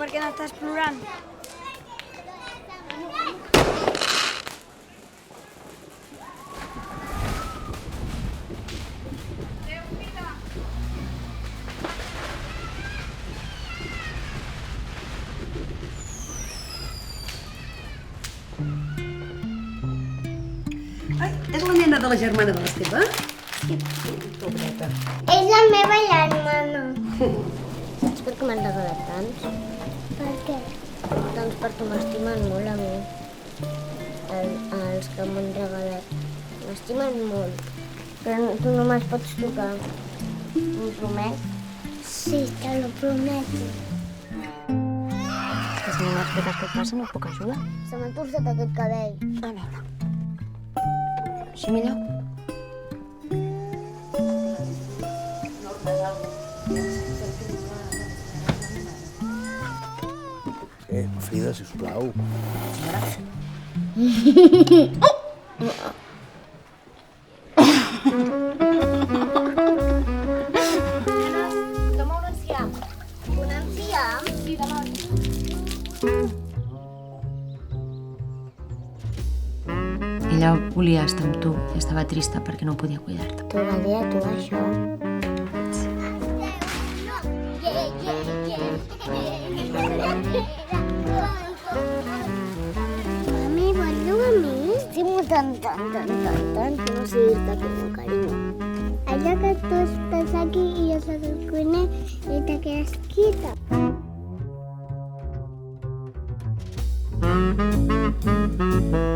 per què no estàs plorant? Ai, és la nena de la germana de l'Esteve? Pobreta. És la meva germana. Saps per què m'han regalat tants? Doncs perquè m'estimen molt a mi. El, els que m'han regalat. M'estimen molt. Però tu no me'ls pots tocar. M'ho promet? Sí, te lo prometo. Que si no m'expliques què passa no et puc ajudar. Se m'ha torçat aquest cabell. A veure. Així millor? Eh, Frida, sisplau. Toma un enciam. Un enciam? Sí, demà. Ella volia estar amb tu i estava trista perquè no podia cuidar-te. T'ho va dir a tu, això? Sí, tant, tant, tant, tant, tant, que no sé dir-te que no, carinyo. Allò que tu estàs aquí i jo soc el cuiner i te quedes quieta. Frida,